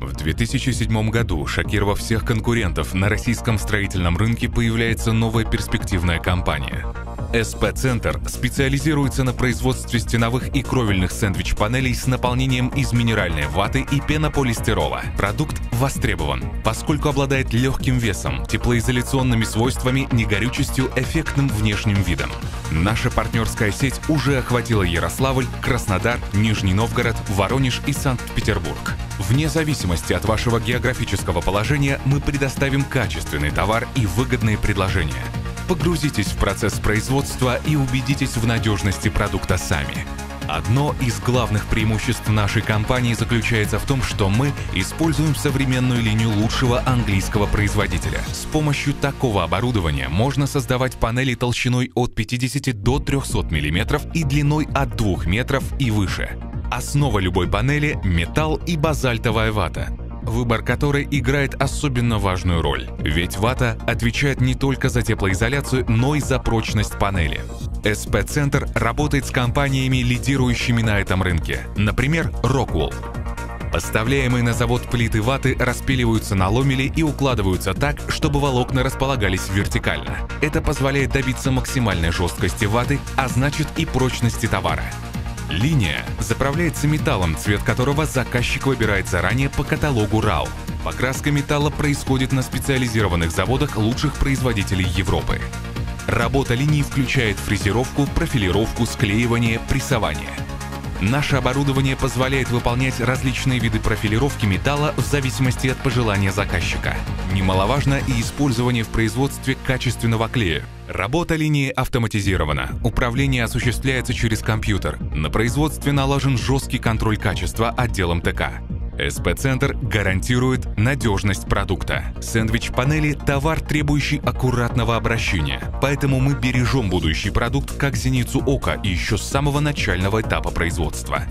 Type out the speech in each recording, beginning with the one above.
2007 году, шокировав всех конкурентов, на российском строительном рынке появляется новая перспективная компания. СП-центр специализируется на производстве стеновых и кровельных сэндвич-панелей с наполнением из минеральной ваты и пенополистирола. Продукт востребован, поскольку обладает легким весом, теплоизоляционными свойствами, негорючестью, эффектным внешним видом. Наша партнерская сеть уже охватила Ярославль, Краснодар, Нижний Новгород, Воронеж и Санкт-Петербург. Вне зависимости от вашего географического положения мы предоставим качественный товар и выгодные предложения. Погрузитесь в процесс производства и убедитесь в надежности продукта сами. Одно из главных преимуществ нашей компании заключается в том, что мы используем современную линию лучшего английского производителя. С помощью такого оборудования можно создавать панели толщиной от 50 до 300 мм и длиной от 2 метров и выше. Основа любой панели – металл и базальтовая вата выбор которой играет особенно важную роль. Ведь вата отвечает не только за теплоизоляцию, но и за прочность панели. СП-центр работает с компаниями, лидирующими на этом рынке. Например, Rockwell. Поставляемые на завод плиты ваты распиливаются на ломели и укладываются так, чтобы волокна располагались вертикально. Это позволяет добиться максимальной жесткости ваты, а значит и прочности товара. Линия заправляется металлом, цвет которого заказчик выбирает заранее по каталогу РАУ. Покраска металла происходит на специализированных заводах лучших производителей Европы. Работа линии включает фрезеровку, профилировку, склеивание, прессование. Наше оборудование позволяет выполнять различные виды профилировки металла в зависимости от пожелания заказчика. Немаловажно и использование в производстве качественного клея. Работа линии автоматизирована. Управление осуществляется через компьютер. На производстве налажен жесткий контроль качества отделом ТК. СП-центр гарантирует надежность продукта. Сэндвич-панели – товар, требующий аккуратного обращения, поэтому мы бережем будущий продукт как зеницу ока еще с самого начального этапа производства.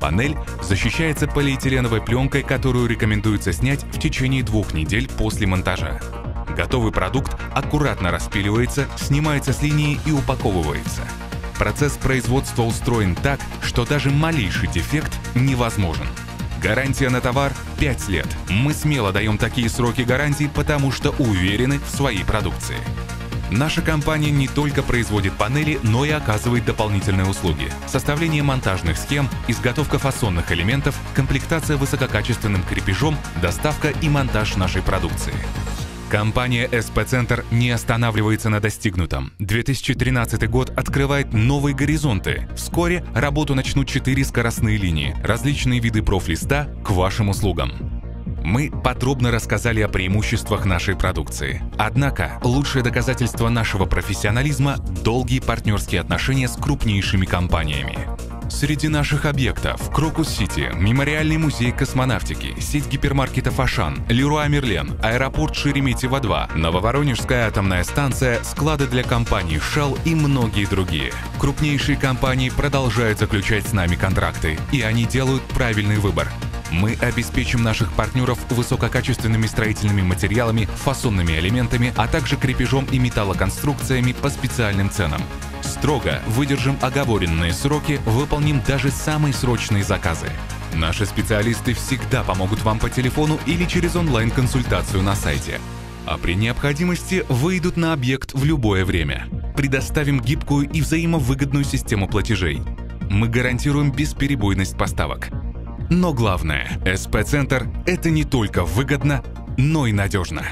Панель защищается полиэтиленовой пленкой, которую рекомендуется снять в течение двух недель после монтажа. Готовый продукт аккуратно распиливается, снимается с линии и упаковывается. Процесс производства устроен так, что даже малейший дефект невозможен – Гарантия на товар – 5 лет. Мы смело даем такие сроки гарантии, потому что уверены в своей продукции. Наша компания не только производит панели, но и оказывает дополнительные услуги. Составление монтажных схем, изготовка фасонных элементов, комплектация высококачественным крепежом, доставка и монтаж нашей продукции. Компания СП-центр не останавливается на достигнутом. 2013 год открывает новые горизонты. Вскоре работу начнут четыре скоростные линии, различные виды профлиста к вашим услугам. Мы подробно рассказали о преимуществах нашей продукции. Однако, лучшее доказательство нашего профессионализма – долгие партнерские отношения с крупнейшими компаниями. Среди наших объектов Крокус-Сити, Мемориальный музей космонавтики, сеть гипермаркетов Ашан, Леруа Мерлен, аэропорт Шереметьево-2, Нововоронежская атомная станция, склады для компаний Shell и многие другие. Крупнейшие компании продолжают заключать с нами контракты, и они делают правильный выбор. Мы обеспечим наших партнеров высококачественными строительными материалами, фасонными элементами, а также крепежом и металлоконструкциями по специальным ценам. Строго выдержим оговоренные сроки, выполним даже самые срочные заказы. Наши специалисты всегда помогут вам по телефону или через онлайн-консультацию на сайте. А при необходимости выйдут на объект в любое время. Предоставим гибкую и взаимовыгодную систему платежей. Мы гарантируем бесперебойность поставок. Но главное, СП-центр – это не только выгодно, но и надежно.